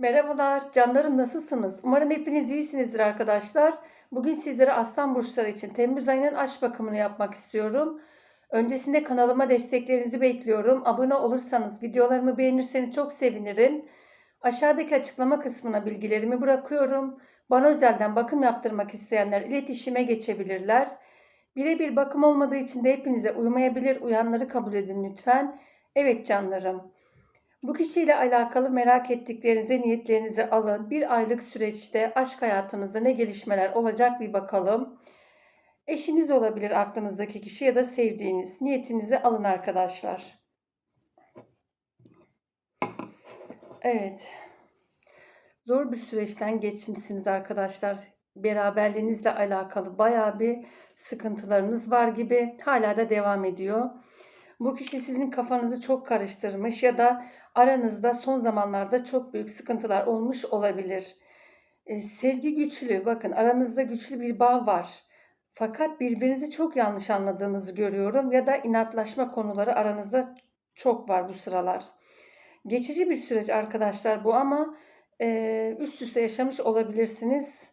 Merhabalar, canlarım nasılsınız? Umarım hepiniz iyisinizdir arkadaşlar. Bugün sizlere Aslan Burçları için Temmuz ayının aşk bakımını yapmak istiyorum. Öncesinde kanalıma desteklerinizi bekliyorum. Abone olursanız, videolarımı beğenirseniz çok sevinirim. Aşağıdaki açıklama kısmına bilgilerimi bırakıyorum. Bana özelden bakım yaptırmak isteyenler iletişime geçebilirler. Birebir bakım olmadığı için de hepinize uymayabilir. Uyanları kabul edin lütfen. Evet canlarım. Bu kişiyle alakalı merak ettiklerinizi, niyetlerinizi alın. Bir aylık süreçte aşk hayatınızda ne gelişmeler olacak bir bakalım. Eşiniz olabilir aklınızdaki kişi ya da sevdiğiniz. Niyetinizi alın arkadaşlar. Evet. Zor bir süreçten geçmişsiniz arkadaşlar. Beraberliğinizle alakalı bayağı bir sıkıntılarınız var gibi. Hala da devam ediyor. Bu kişi sizin kafanızı çok karıştırmış ya da aranızda son zamanlarda çok büyük sıkıntılar olmuş olabilir. E, sevgi güçlü. Bakın aranızda güçlü bir bağ var. Fakat birbirinizi çok yanlış anladığınızı görüyorum ya da inatlaşma konuları aranızda çok var bu sıralar. Geçici bir süreç arkadaşlar bu ama e, üst üste yaşamış olabilirsiniz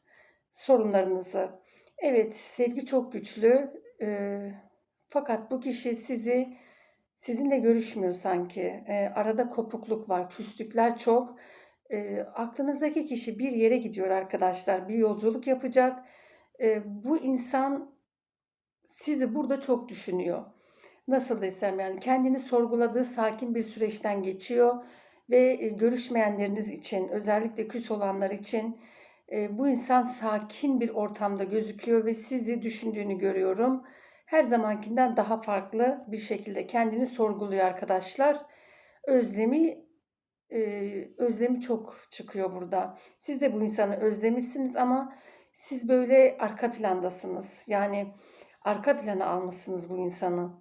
sorunlarınızı. Evet sevgi çok güçlü. E, fakat bu kişi sizi sizinle görüşmüyor sanki. E, arada kopukluk var, küslükler çok. E, aklınızdaki kişi bir yere gidiyor arkadaşlar. Bir yolculuk yapacak. E, bu insan sizi burada çok düşünüyor. Nasıl desem yani kendini sorguladığı sakin bir süreçten geçiyor ve e, görüşmeyenleriniz için özellikle küs olanlar için e, bu insan sakin bir ortamda gözüküyor ve sizi düşündüğünü görüyorum her zamankinden daha farklı bir şekilde kendini sorguluyor arkadaşlar. Özlemi e, özlemi çok çıkıyor burada. Siz de bu insanı özlemişsiniz ama siz böyle arka plandasınız. Yani arka plana almışsınız bu insanı.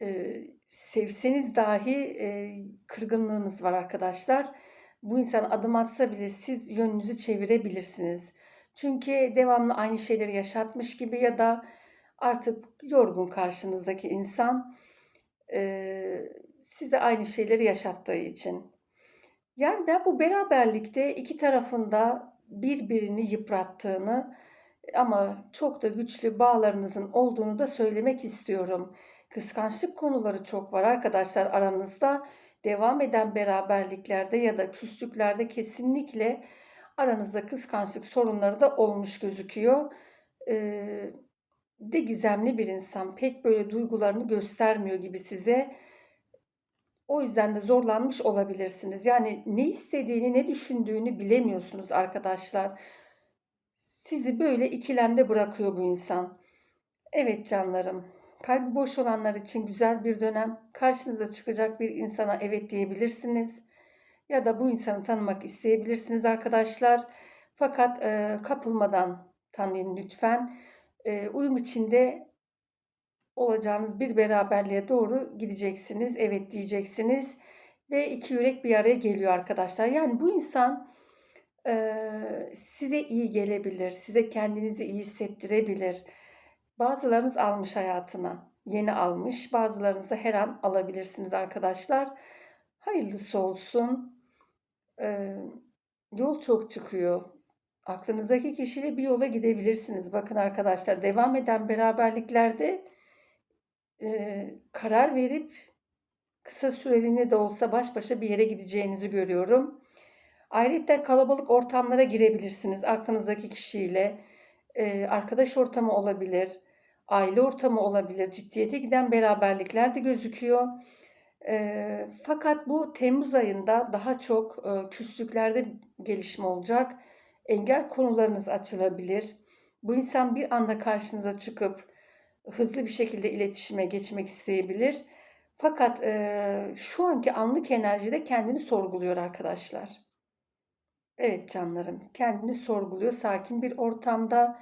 E, sevseniz dahi e, kırgınlığınız var arkadaşlar. Bu insan adım atsa bile siz yönünüzü çevirebilirsiniz. Çünkü devamlı aynı şeyleri yaşatmış gibi ya da artık yorgun karşınızdaki insan e, size aynı şeyleri yaşattığı için. Yani ben bu beraberlikte iki tarafında birbirini yıprattığını ama çok da güçlü bağlarınızın olduğunu da söylemek istiyorum. Kıskançlık konuları çok var arkadaşlar aranızda. Devam eden beraberliklerde ya da küslüklerde kesinlikle aranızda kıskançlık sorunları da olmuş gözüküyor. Ee, de gizemli bir insan. Pek böyle duygularını göstermiyor gibi size. O yüzden de zorlanmış olabilirsiniz. Yani ne istediğini, ne düşündüğünü bilemiyorsunuz arkadaşlar. Sizi böyle ikilemde bırakıyor bu insan. Evet canlarım. Kalbi boş olanlar için güzel bir dönem. Karşınıza çıkacak bir insana evet diyebilirsiniz. Ya da bu insanı tanımak isteyebilirsiniz arkadaşlar. Fakat e, kapılmadan tanıyın lütfen uyum içinde olacağınız bir beraberliğe doğru gideceksiniz. Evet diyeceksiniz. Ve iki yürek bir araya geliyor arkadaşlar. Yani bu insan size iyi gelebilir. Size kendinizi iyi hissettirebilir. Bazılarınız almış hayatına. Yeni almış. Bazılarınız da her an alabilirsiniz arkadaşlar. Hayırlısı olsun. E, yol çok çıkıyor. Aklınızdaki kişiyle bir yola gidebilirsiniz. Bakın arkadaşlar devam eden beraberliklerde e, karar verip kısa süreliğine de olsa baş başa bir yere gideceğinizi görüyorum. Ayrıca kalabalık ortamlara girebilirsiniz aklınızdaki kişiyle. E, arkadaş ortamı olabilir, aile ortamı olabilir. Ciddiyete giden beraberlikler de gözüküyor. E, fakat bu Temmuz ayında daha çok e, küslüklerde gelişme olacak engel konularınız açılabilir. Bu insan bir anda karşınıza çıkıp hızlı bir şekilde iletişime geçmek isteyebilir. Fakat e, şu anki anlık enerjide kendini sorguluyor arkadaşlar. Evet canlarım, kendini sorguluyor. Sakin bir ortamda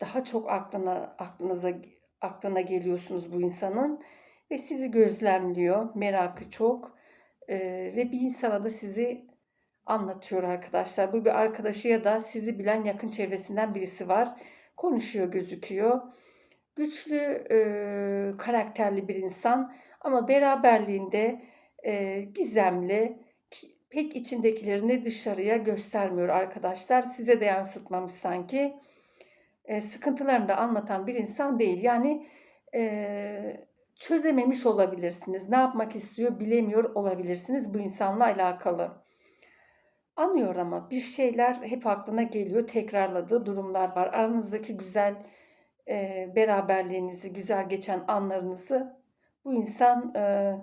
daha çok aklına aklınıza aklına geliyorsunuz bu insanın ve sizi gözlemliyor. Merakı çok e, ve bir insana da sizi anlatıyor arkadaşlar. Bu bir arkadaşı ya da sizi bilen yakın çevresinden birisi var. Konuşuyor gözüküyor. Güçlü, e, karakterli bir insan ama beraberliğinde e, gizemli, pek içindekilerini dışarıya göstermiyor arkadaşlar. Size de yansıtmamış sanki. E, sıkıntılarını da anlatan bir insan değil. Yani e, çözememiş olabilirsiniz. Ne yapmak istiyor bilemiyor olabilirsiniz bu insanla alakalı. Anlıyor ama bir şeyler hep aklına geliyor. Tekrarladığı durumlar var. Aranızdaki güzel e, beraberliğinizi, güzel geçen anlarınızı bu insan e,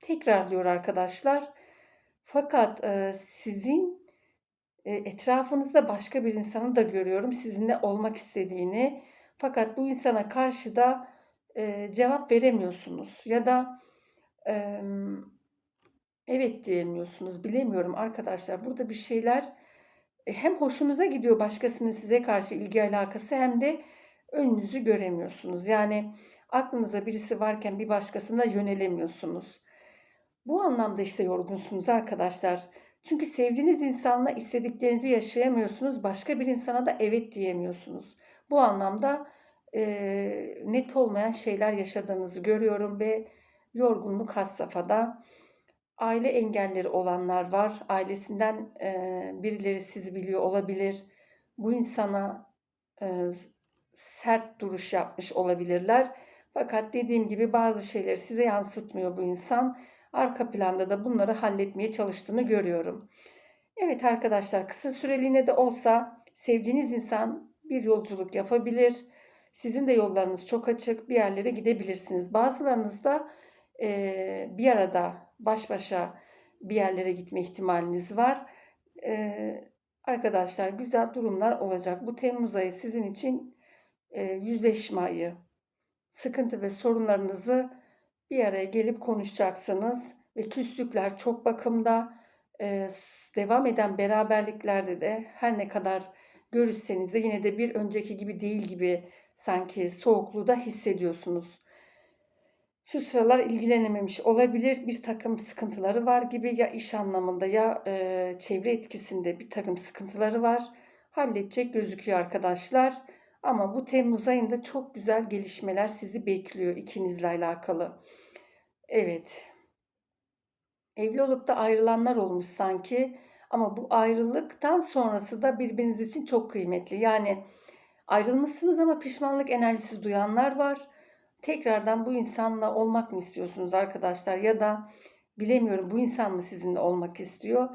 tekrarlıyor arkadaşlar. Fakat e, sizin e, etrafınızda başka bir insanı da görüyorum. Sizinle olmak istediğini. Fakat bu insana karşı da e, cevap veremiyorsunuz. Ya da e, evet diyemiyorsunuz. Bilemiyorum arkadaşlar. Burada bir şeyler e, hem hoşunuza gidiyor başkasının size karşı ilgi alakası hem de önünüzü göremiyorsunuz. Yani aklınızda birisi varken bir başkasına yönelemiyorsunuz. Bu anlamda işte yorgunsunuz arkadaşlar. Çünkü sevdiğiniz insanla istediklerinizi yaşayamıyorsunuz. Başka bir insana da evet diyemiyorsunuz. Bu anlamda e, net olmayan şeyler yaşadığınızı görüyorum ve yorgunluk has safhada. Aile engelleri olanlar var. Ailesinden e, birileri sizi biliyor olabilir. Bu insana e, sert duruş yapmış olabilirler. Fakat dediğim gibi bazı şeyleri size yansıtmıyor bu insan. Arka planda da bunları halletmeye çalıştığını görüyorum. Evet arkadaşlar kısa süreliğine de olsa sevdiğiniz insan bir yolculuk yapabilir. Sizin de yollarınız çok açık bir yerlere gidebilirsiniz. Bazılarınız da e, bir arada baş başa bir yerlere gitme ihtimaliniz var. E, arkadaşlar güzel durumlar olacak. Bu Temmuz ayı sizin için e, yüzleşme ayı. Sıkıntı ve sorunlarınızı bir araya gelip konuşacaksınız. Ve küslükler çok bakımda. E, devam eden beraberliklerde de her ne kadar görüşseniz de yine de bir önceki gibi değil gibi sanki soğukluğu da hissediyorsunuz. Şu sıralar ilgilenememiş olabilir. Bir takım sıkıntıları var gibi ya iş anlamında ya e, çevre etkisinde bir takım sıkıntıları var. Halledecek gözüküyor arkadaşlar. Ama bu Temmuz ayında çok güzel gelişmeler sizi bekliyor ikinizle alakalı. Evet. Evli olup da ayrılanlar olmuş sanki. Ama bu ayrılıktan sonrası da birbiriniz için çok kıymetli. Yani ayrılmışsınız ama pişmanlık enerjisi duyanlar var. Tekrardan bu insanla olmak mı istiyorsunuz arkadaşlar? Ya da bilemiyorum bu insan mı sizinle olmak istiyor?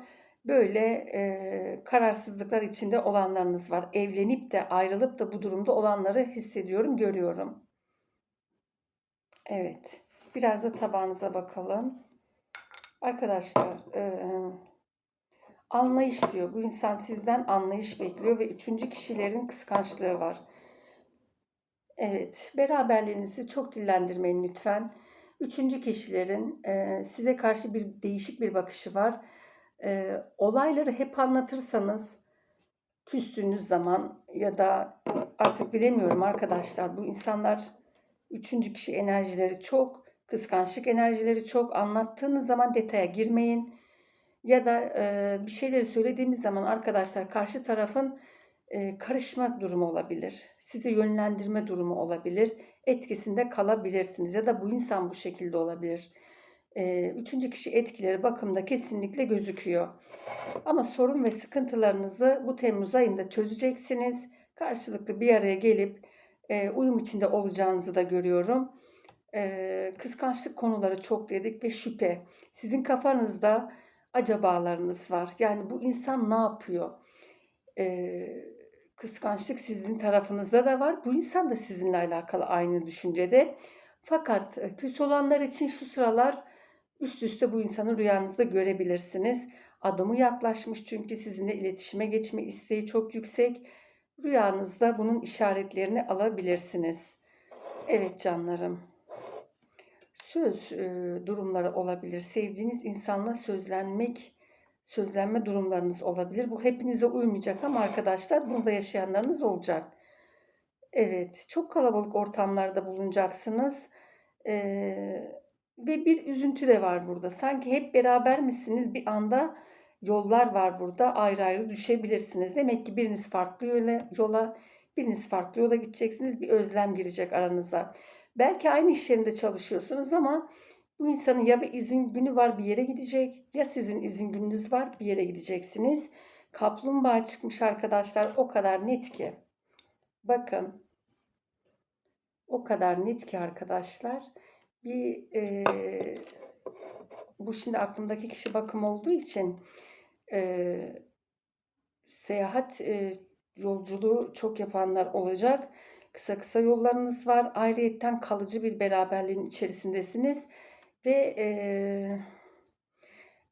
Böyle e, kararsızlıklar içinde olanlarınız var. Evlenip de ayrılıp da bu durumda olanları hissediyorum, görüyorum. Evet. Biraz da tabağınıza bakalım. Arkadaşlar e, anlayış diyor. Bu insan sizden anlayış bekliyor ve üçüncü kişilerin kıskançlığı var. Evet. Beraberliğinizi çok dillendirmeyin lütfen. Üçüncü kişilerin e, size karşı bir değişik bir bakışı var. E, olayları hep anlatırsanız küstüğünüz zaman ya da artık bilemiyorum arkadaşlar bu insanlar üçüncü kişi enerjileri çok Kıskançlık enerjileri çok. Anlattığınız zaman detaya girmeyin. Ya da e, bir şeyleri söylediğimiz zaman arkadaşlar karşı tarafın karışma durumu olabilir. Sizi yönlendirme durumu olabilir. Etkisinde kalabilirsiniz. Ya da bu insan bu şekilde olabilir. E, üçüncü kişi etkileri bakımda kesinlikle gözüküyor. Ama sorun ve sıkıntılarınızı bu Temmuz ayında çözeceksiniz. Karşılıklı bir araya gelip e, uyum içinde olacağınızı da görüyorum e, kıskançlık konuları çok dedik ve şüphe. Sizin kafanızda acabalarınız var. Yani bu insan ne yapıyor? E, kıskançlık sizin tarafınızda da var. Bu insan da sizinle alakalı aynı düşüncede. Fakat küs olanlar için şu sıralar üst üste bu insanı rüyanızda görebilirsiniz. Adımı yaklaşmış çünkü sizinle iletişime geçme isteği çok yüksek. Rüyanızda bunun işaretlerini alabilirsiniz. Evet canlarım söz e, durumları olabilir. Sevdiğiniz insanla sözlenmek, sözlenme durumlarınız olabilir. Bu hepinize uymayacak ama arkadaşlar burada yaşayanlarınız olacak. Evet, çok kalabalık ortamlarda bulunacaksınız. Ee, ve bir üzüntü de var burada. Sanki hep beraber misiniz? Bir anda yollar var burada. Ayrı ayrı düşebilirsiniz. Demek ki biriniz farklı yola, yola biriniz farklı yola gideceksiniz. Bir özlem girecek aranıza. Belki aynı iş yerinde çalışıyorsunuz ama Bu insanın ya bir izin günü var bir yere gidecek ya sizin izin gününüz var bir yere gideceksiniz. Kaplumbağa çıkmış arkadaşlar o kadar net ki. Bakın. O kadar net ki arkadaşlar. Bir eee, bu şimdi aklımdaki kişi bakım olduğu için eee, seyahat eee, yolculuğu çok yapanlar olacak. Kısa kısa yollarınız var. Ayrıyetten kalıcı bir beraberliğin içerisindesiniz. Ve eee,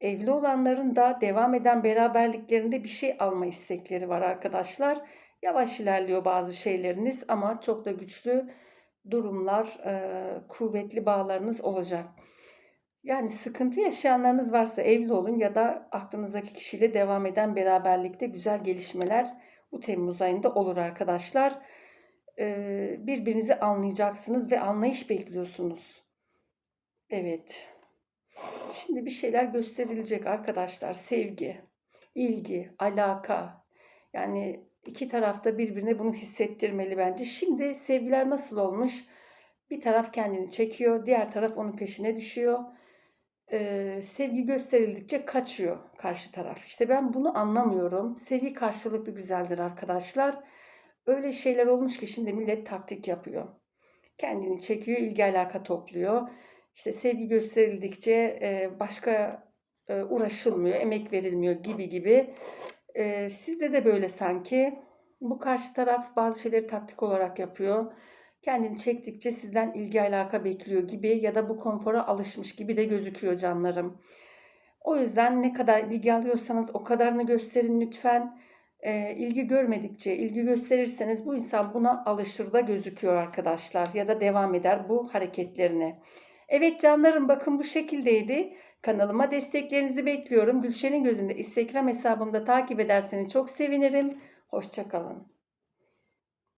evli olanların da devam eden beraberliklerinde bir şey alma istekleri var arkadaşlar. Yavaş ilerliyor bazı şeyleriniz ama çok da güçlü durumlar, eee, kuvvetli bağlarınız olacak. Yani sıkıntı yaşayanlarınız varsa evli olun ya da aklınızdaki kişiyle devam eden beraberlikte güzel gelişmeler bu Temmuz ayında olur arkadaşlar. Birbirinizi anlayacaksınız ve anlayış bekliyorsunuz. Evet. Şimdi bir şeyler gösterilecek arkadaşlar. Sevgi, ilgi, alaka. Yani iki tarafta birbirine bunu hissettirmeli bence. Şimdi sevgiler nasıl olmuş? Bir taraf kendini çekiyor, diğer taraf onun peşine düşüyor. Ee, sevgi gösterildikçe kaçıyor karşı taraf. İşte ben bunu anlamıyorum. Sevgi karşılıklı güzeldir arkadaşlar. Öyle şeyler olmuş ki şimdi millet taktik yapıyor. Kendini çekiyor, ilgi alaka topluyor. İşte sevgi gösterildikçe e, başka e, uğraşılmıyor, emek verilmiyor gibi gibi. E, sizde de böyle sanki. Bu karşı taraf bazı şeyleri taktik olarak yapıyor. Kendini çektikçe sizden ilgi alaka bekliyor gibi ya da bu konfora alışmış gibi de gözüküyor canlarım. O yüzden ne kadar ilgi alıyorsanız o kadarını gösterin lütfen. E, ilgi görmedikçe, ilgi gösterirseniz bu insan buna alışır da gözüküyor arkadaşlar ya da devam eder bu hareketlerine. Evet canlarım bakın bu şekildeydi. Kanalıma desteklerinizi bekliyorum. Gülşen'in gözünde Instagram hesabımda takip ederseniz çok sevinirim. Hoşçakalın.